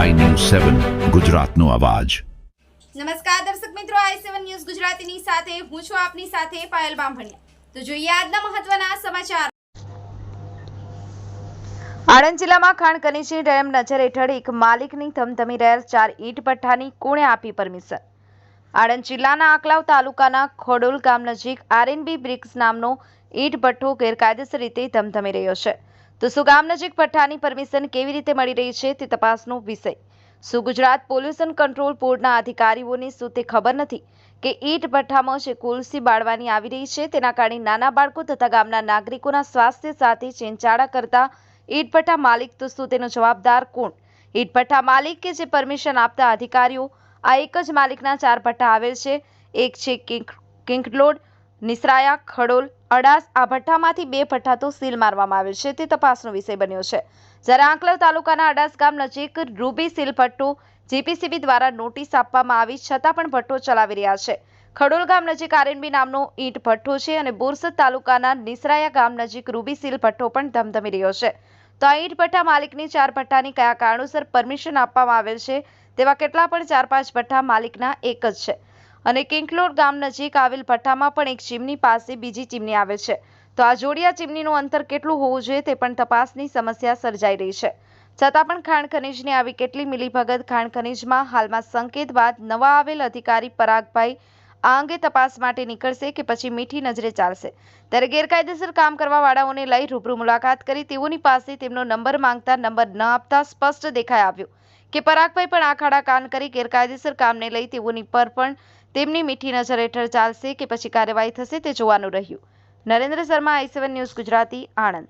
સેવન ગુજરાતનો અવાજ. નમસ્કાર દર્શક મિત્રો આઈ સેવન ન્યૂઝ ગુજરાતીની સાથે હું છું આપની સાથે પાયલ બામભણિયા. તો જોઈએ આજના મહત્વના સમાચાર. આણંદ જિલ્લામાં ખાણ ખનીજની ડેમ નજર હેઠળ એક માલિકની ધમધમી રહેલ ચાર ઈટ ભઠ્ઠાની કોણે આપી પરમિશન. આણંદ જિલ્લાના આકલાવ તાલુકાના ખોડોલ ગામ નજીક આરએનબી બ્રિક્સ નામનો ઈટ ભઠ્ઠો ગેરકાયદેસર રીતે ધમધમી રહ્યો છે. તો શું ગામ નજીક ભઠ્ઠાની પરમિશન કેવી રીતે મળી રહી છે તે તપાસનો વિષય. શું ગુજરાત પોલ્યુશન કંટ્રોલ બોર્ડના અધિકારીઓને શું તે ખબર નથી કે ઈટ ભઠ્ઠામાં જે કુલસી બાળવાની આવી રહી છે તેના કારણે નાના બાળકો તથા ગામના નાગરિકોના સ્વાસ્થ્ય સાથે ચેંચાડા કરતા ઈટ ભઠ્ઠા માલિક તો શું તેનો જવાબદાર કોણ? ઈટ ભઠ્ઠા માલિક કે જે પરમિશન આપતા અધિકારીઓ? આ એક જ માલિકના ચાર ભઠ્ઠા આવેલ છે. એક છે કિંક, કિંકલોડ નિસરાયા, ખડોલ, અડાસ આ ભઠ્ઠામાંથી બે ભઠ્ઠા તો સીલ મારવામાં આવે છે. તે તપાસનો વિષય બન્યો છે. જ્યારે આંકલવ તાલુકાના અડાસ ગામ નજીક રૂબી સીલ ભઠ્ઠો જીપીસીબી દ્વારા નોટિસ આપવામાં આવી, છતાં પણ ભઠ્ઠો ચલાવી રહ્યા છે. ખડોલ ગામ નજીક આરએનબી નામનો ઈંટ ભઠ્ઠો છે અને બોરસદ તાલુકાના નિસરાયા ગામ નજીક રૂબી સીલ ભઠ્ઠો પણ ધમધમી રહ્યો છે. તો આ ઈંટ ભઠ્ઠા માલિકની ચાર ભઠ્ઠાની કયા કારણોસર પરમિશન આપવામાં આવેલ છે, તેવા કેટલા પણ ચાર પાંચ ભઠ્ઠા માલિકના એક જ છે. અને કિંકલોડ ગામ નજીક આવેલ ભઠ્ઠામાં પણ એક ચીમની પાસે બીજી ચીમની આવે છે. તો આ જોડિયા ચીમનીનું અંતર કેટલું હોવું જોઈએ તે પણ તપાસની સમસ્યા સર્જાઈ રહી છે. છતાં પણ ખાણ ખનીજની આવી કેટલી મિલીભગત ખાણ ખનીજમાં હાલમાં સંકેત બાદ નવા આવેલ અધિકારી પરાગભાઈ આ અંગે તપાસ માટે નીકળશે કે પછી મીઠી નજરે ચાલશે. ત્યારે ગેરકાયદેસર કામ કરવા વાળાઓને લઈ રૂબરૂ મુલાકાત કરી તેઓની પાસે તેમનો નંબર માંગતા નંબર ન આપતા સ્પષ્ટ દેખાઈ આવ્યું કે પરાગભાઈ પણ આખાડા કાન કરી ગેરકાયદેસર કામને લઈ તેઓની પર પણ તેમની મીઠી નજર હેઠળ ચાલશે કે પછી કાર્યવાહી થશે તે જોવાનું રહ્યું. Narendra Sharma, I news Gujarati, Anand.